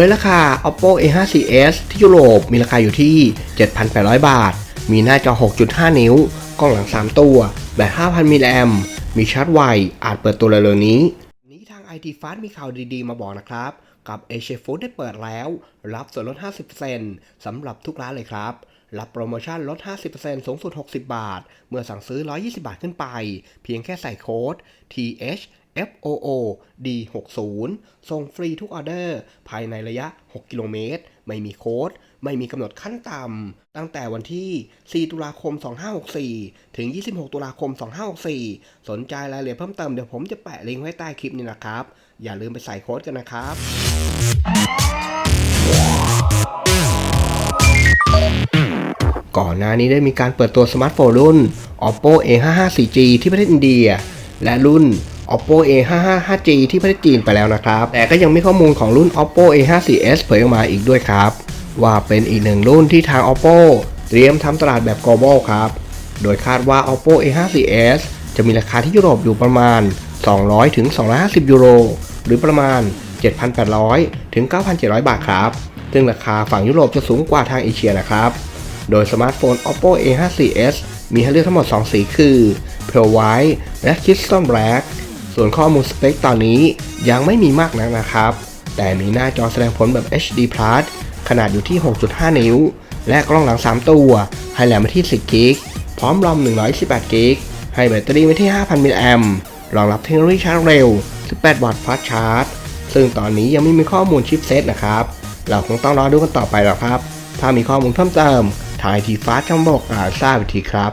ยราคา oppo a54s ที่ยุโรปมีราคาอยู่ที่ 7,800 บาท มีหน้าจอ 6.5 นิ้ว กล้องหลัง 3 ตัว แบต 5,000 มิลลิแอมมีชาร์จไว อาจเปิดตัวเร็วๆนี้ นี้ทาง IT Fast มีข่าวดีๆ มาบอกนะครับ กับ Asia Food ได้เปิดแล้ว รับส่วนลด 50%สำหรับทุกร้านเลยครับรับโปรโมชั่นลด 50%สูงสุด 60 บาท เมื่อสั่งซื้อ 120 บาทขึ้นไป เพียงแค่ใส่โค้ด TH FOO D60 ส่งฟรีทุกออเดอร์ ภายในระยะ 6 กิโลเมตร ไม่มีโค้ด ไม่มีกำหนดขั้นต่ำ ตั้งแต่วันที่ 4 ตุลาคม 2564 ถึง 26 ตุลาคม 2564 สนใจรายละเอียดเพิ่มเติมเดี๋ยวผมจะแปะลิงก์ไว้ใต้คลิปนี้นะครับ อย่าลืมไปใส่โค้ดกันนะครับก่อนหน้านี้ได้มีการเปิดตัวสมาร์ทโฟนรุ่น oppo a55 4g ที่ประเทศอินเดีย และรุ่น oppo a55 5g ที่ประเทศจีนไปแล้วนะครับ แต่ก็ยังมีข้อมูลของรุ่น oppo a54s เผยออกมาอีกด้วยครับ ว่าเป็นอีกหนึ่งรุ่นที่ทาง oppo เตรียมทำตลาดแบบ global ครับ โดยคาดว่า oppo a54s จะมีราคาที่ยุโรปอยู่ประมาณ 200 ถึง 250 ยูโร หรือประมาณ 7,800 ถึง 9,700 บาทครับ ซึ่งราคาฝั่งยุโรปจะสูงกว่าทางเอเชียนะครับ โดยสมาร์ทโฟน oppo a54s มีให้เลือกทั้งหมด 2 สีคือ Pearl White และ Crystal Black ส่วนข้อมูลสเปคตอนนี้ยังไม่มีมากนักนะครับ แต่มีหน้าจอแสดงผลแบบ HD Plus ขนาดอยู่ที่ 6.5 นิ้ว และกล้องหลัง 3 ตัว ให้แหลมมาที่ 10 กิก พร้อมรอม 128 กิก ให้แบตเตอรี่ไว้ที่ 5,000 มิลลิแอมป์รองรับเทคโนโลยีชาร์จเร็ว 18 วัตต์ฟาสชาร์จ ซึ่งตอนนี้ยังไม่มีข้อมูลชิปเซตนะครับ เราคงต้องรอดูกันต่อไปหรอกครับ ถ้ามีข้อมูลเพิ่มเติมทางไอทีฟ้าช่องบอกอาทราบอีกทีครับ